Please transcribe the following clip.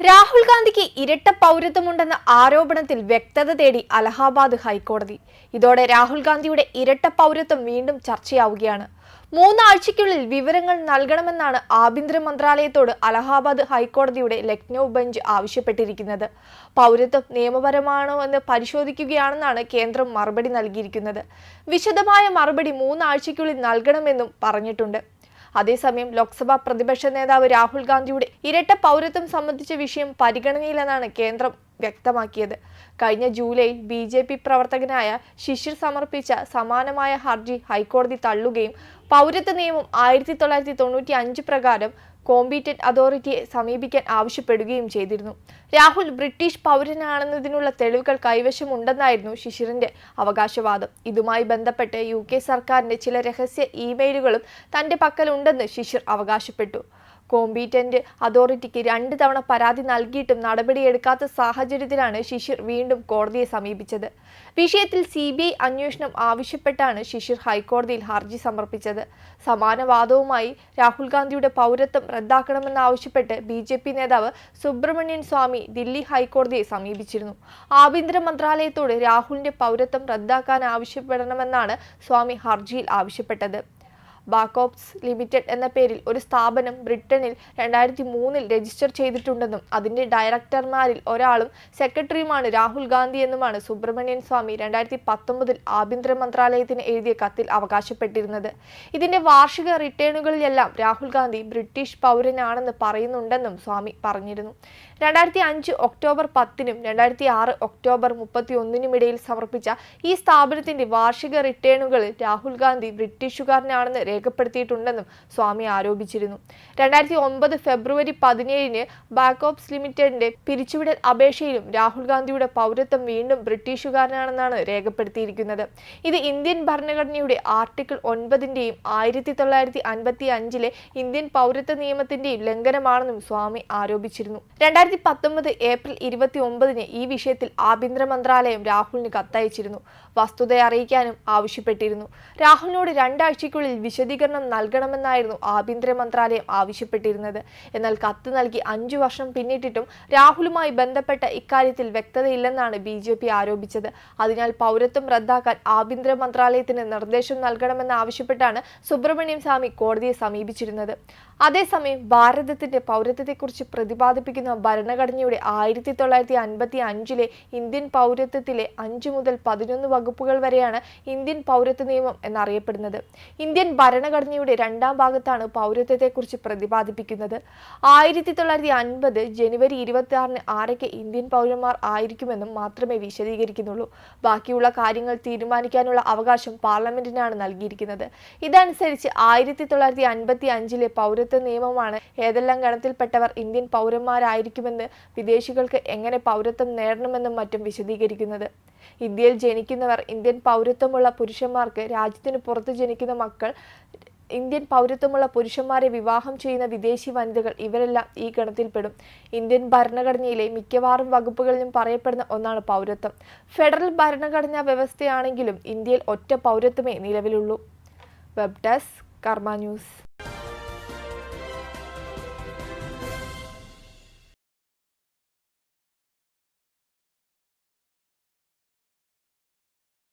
രാഹുൽ ഗാന്ധിക്ക് ഇരട്ട പൗരത്വമുണ്ടെന്ന ആരോപണത്തിൽ വ്യക്തത തേടി അലഹാബാദ് ഹൈക്കോടതി. ഇതോടെ രാഹുൽ ഗാന്ധിയുടെ ഇരട്ട പൗരത്വം വീണ്ടും ചർച്ചയാവുകയാണ്. മൂന്നാഴ്ചയ്ക്കുള്ളിൽ വിവരങ്ങൾ നൽകണമെന്നാണ് ആഭ്യന്തര മന്ത്രാലയത്തോട് അലഹാബാദ് ഹൈക്കോടതിയുടെ ലക്നൌ ബെഞ്ച് ആവശ്യപ്പെട്ടിരിക്കുന്നത്. പൗരത്വം നിയമപരമാണോ എന്ന് പരിശോധിക്കുകയാണെന്നാണ് കേന്ദ്രം മറുപടി നൽകിയിരിക്കുന്നത്. വിശദമായ മറുപടി മൂന്നാഴ്ചയ്ക്കുള്ളിൽ നൽകണമെന്നും പറഞ്ഞിട്ടുണ്ട്. അതേസമയം ലോക്സഭാ പ്രതിപക്ഷ നേതാവ് രാഹുൽ ഗാന്ധിയുടെ ഇരട്ട പൗരത്വം സംബന്ധിച്ച വിഷയം പരിഗണനയിലെന്നാണ് കേന്ദ്രം വ്യക്തമാക്കിയത്. കഴിഞ്ഞ ജൂലൈയിൽ ബി ജെ പി പ്രവർത്തകനായ ശിശിർ സമർപ്പിച്ച സമാനമായ ഹർജി ഹൈക്കോടതി തള്ളുകയും പൗരത്വ നിയമം ആയിരത്തി തൊള്ളായിരത്തി തൊണ്ണൂറ്റി അഞ്ച് പ്രകാരം കോമ്പീറ്റന്റ് അതോറിറ്റിയെ സമീപിക്കാൻ ആവശ്യപ്പെടുകയും ചെയ്തിരുന്നു. രാഹുൽ ബ്രിട്ടീഷ് പൗരനാണെന്നതിനുള്ള തെളിവുകൾ കൈവശമുണ്ടെന്നായിരുന്നു ശിശിറിന്റെ അവകാശവാദം. ഇതുമായി ബന്ധപ്പെട്ട് യു കെ സർക്കാരിന്റെ ചില രഹസ്യ ഇമെയിലുകളും തന്റെ പക്കലുണ്ടെന്ന് ശിശിർ അവകാശപ്പെട്ടു. കോമ്പീറ്റന്റ് അതോറിറ്റിക്ക് രണ്ട് തവണ പരാതി നൽകിയിട്ടും നടപടിയെടുക്കാത്ത സാഹചര്യത്തിലാണ് ശിശിർ വീണ്ടും കോടതിയെ സമീപിച്ചത്. വിഷയത്തിൽ സി ബി ഐ അന്വേഷണം ആവശ്യപ്പെട്ടാണ് ശിശിർ ഹൈക്കോടതിയിൽ ഹർജി സമർപ്പിച്ചത്. സമാനവാദവുമായി രാഹുൽ ഗാന്ധിയുടെ പൗരത്വം റദ്ദാക്കണമെന്നാവശ്യപ്പെട്ട് ബി ജെ പി നേതാവ് സുബ്രഹ്മണ്യൻ സ്വാമി ദില്ലി ഹൈക്കോടതിയെ സമീപിച്ചിരുന്നു. ആഭ്യന്തര മന്ത്രാലയത്തോട് രാഹുലിന്റെ പൗരത്വം റദ്ദാക്കാൻ ആവശ്യപ്പെടണമെന്നാണ് സ്വാമി ഹർജിയിൽ ആവശ്യപ്പെട്ടത്. ബാക്കോപ്സ് ലിമിറ്റഡ് എന്ന പേരിൽ ഒരു സ്ഥാപനം ബ്രിട്ടനിൽ രണ്ടായിരത്തി മൂന്നിൽ രജിസ്റ്റർ ചെയ്തിട്ടുണ്ടെന്നും അതിന്റെ ഡയറക്ടർമാരിൽ ഒരാളും സെക്രട്ടറിയുമാണ് രാഹുൽ ഗാന്ധി എന്നുമാണ് സുബ്രഹ്മണ്യൻ സ്വാമി രണ്ടായിരത്തി പത്തൊമ്പതിൽ ആഭ്യന്തര മന്ത്രാലയത്തിന് എഴുതിയ കത്തിൽ അവകാശപ്പെട്ടിരുന്നത്. ഇതിന്റെ വാർഷിക റിട്ടേണുകളിലെല്ലാം രാഹുൽ ഗാന്ധി ബ്രിട്ടീഷ് പൗരനാണെന്ന് പറയുന്നുണ്ടെന്നും സ്വാമി പറഞ്ഞിരുന്നു. രണ്ടായിരത്തി അഞ്ച് ഒക്ടോബർ പത്തിനും രണ്ടായിരത്തി ആറ് ഒക്ടോബർ മുപ്പത്തി ഒന്നിനുമിടയിൽ സമർപ്പിച്ച ഈ സ്ഥാപനത്തിന്റെ വാർഷിക റിട്ടേണുകളിൽ രാഹുൽ ഗാന്ധി ബ്രിട്ടീഷുകാരനാണെന്ന് രേഖപ്പെടുത്തിയിട്ടുണ്ടെന്നും സ്വാമി ആരോപിച്ചിരുന്നു. രണ്ടായിരത്തി ഒൻപത് ഫെബ്രുവരി പതിനേഴിന് ബാക്കോപ്സ് ലിമിറ്റഡിന്റെ പിരിച്ചുവിടൽ അപേക്ഷയിലും രാഹുൽ ഗാന്ധിയുടെ പൗരത്വം വീണ്ടും ബ്രിട്ടീഷുകാരനാണെന്നാണ് രേഖപ്പെടുത്തിയിരിക്കുന്നത്. ഇത് ഇന്ത്യൻ ഭരണഘടനയുടെ ആർട്ടിക്കിൾ ഒൻപതിന്റെയും ആയിരത്തി തൊള്ളായിരത്തി അൻപത്തി അഞ്ചിലെ ഇന്ത്യൻ പൗരത്വ നിയമത്തിന്റെയും ലംഘനമാണെന്നും സ്വാമി ആരോപിച്ചിരുന്നു. രണ്ടായിരത്തി പത്തൊമ്പത് ഏപ്രിൽ ഇരുപത്തി ഒമ്പതിന് ഈ വിഷയത്തിൽ ആഭ്യന്തര മന്ത്രാലയം രാഹുലിന് കത്തയച്ചിരുന്നു. വസ്തുത അറിയിക്കാനും ആവശ്യപ്പെട്ടിരുന്നു. രാഹുലിനോട് രണ്ടാഴ്ചയ്ക്കുള്ളിൽ വിശദീകരണം നൽകണമെന്നായിരുന്നു ആഭ്യന്തര മന്ത്രാലയം ആവശ്യപ്പെട്ടിരുന്നത്. എന്നാൽ കത്ത് നൽകി അഞ്ചു വർഷം പിന്നിട്ടിട്ടും രാഹുലുമായി ബന്ധപ്പെട്ട ഇക്കാര്യത്തിൽ വ്യക്തതയില്ലെന്നാണ് ബി ജെ പി ആരോപിച്ചത്. അതിനാൽ പൗരത്വം റദ്ദാക്കാൻ ആഭ്യന്തര മന്ത്രാലയത്തിന് നിർദ്ദേശം നൽകണമെന്ന് ആവശ്യപ്പെട്ടാണ് സുബ്രഹ്മണ്യം സ്വാമി കോടതിയെ സമീപിച്ചിരുന്നത്. അതേസമയം ഭാരതത്തിന്റെ പൗരത്വത്തെക്കുറിച്ച് പ്രതിപാദിപ്പിക്കുന്ന ഭരണഘടനയുടെ ആയിരത്തി തൊള്ളായിരത്തി അൻപത്തി അഞ്ചിലെ ഇന്ത്യൻ പൗരത്വത്തിലെ അഞ്ച് മുതൽ പതിനൊന്ന് വകുപ്പുകൾ വരെയാണ് ഇന്ത്യൻ പൗരത്വ നിയമം എന്നറിയപ്പെടുന്നത്. ഇന്ത്യൻ ഭരണഘടനയുടെ രണ്ടാം ഭാഗത്താണ് പൗരത്വത്തെക്കുറിച്ച് പ്രതിപാദിപ്പിക്കുന്നത്. ആയിരത്തി തൊള്ളായിരത്തി അൻപത് ജനുവരി ഇരുപത്തി ആറിന് ആരൊക്കെ ഇന്ത്യൻ പൗരന്മാർ ആയിരിക്കുമെന്നും മാത്രമേ വിശദീകരിക്കുന്നുള്ളൂ. ബാക്കിയുള്ള കാര്യങ്ങൾ തീരുമാനിക്കാനുള്ള അവകാശം പാർലമെന്റിനാണ് നൽകിയിരിക്കുന്നത്. ഇതനുസരിച്ച് ആയിരത്തി തൊള്ളായിരത്തി അൻപത്തി അഞ്ചിലെ പൗരത്വ നിയമമാണ് ഏതെല്ലാം ഗണത്തിൽപ്പെട്ടവർ ഇന്ത്യൻ പൗരന്മാരായിരിക്കുമെന്ന് വിദേശികൾക്ക് എങ്ങനെ പൗരത്വം നേടണമെന്നും മറ്റും വിശദീകരിക്കുന്നത്. ഇന്ത്യയിൽ ജനിക്കുന്നവർ ഇന്ത്യൻ പൗരത്വമുള്ള പുരുഷന്മാർക്ക് രാജ്യത്തിന് പുറത്ത് ജനിക്കുന്ന മക്കൾ ഇന്ത്യൻ പൗരത്വമുള്ള പുരുഷന്മാരെ വിവാഹം ചെയ്യുന്ന വിദേശി വനിതകൾ ഇവരെല്ലാം ഈ ഗണത്തിൽപ്പെടും. ഇന്ത്യൻ ഭരണഘടനയിലെ മിക്കവാറും വകുപ്പുകളിലും പറയപ്പെടുന്ന ഒന്നാണ് പൗരത്വം. ഫെഡറൽ ഭരണഘടനാ വ്യവസ്ഥയാണെങ്കിലും ഇന്ത്യയിൽ ഒറ്റ പൗരത്വമേ നിലവിലുള്ളൂ. Web desk Karma news.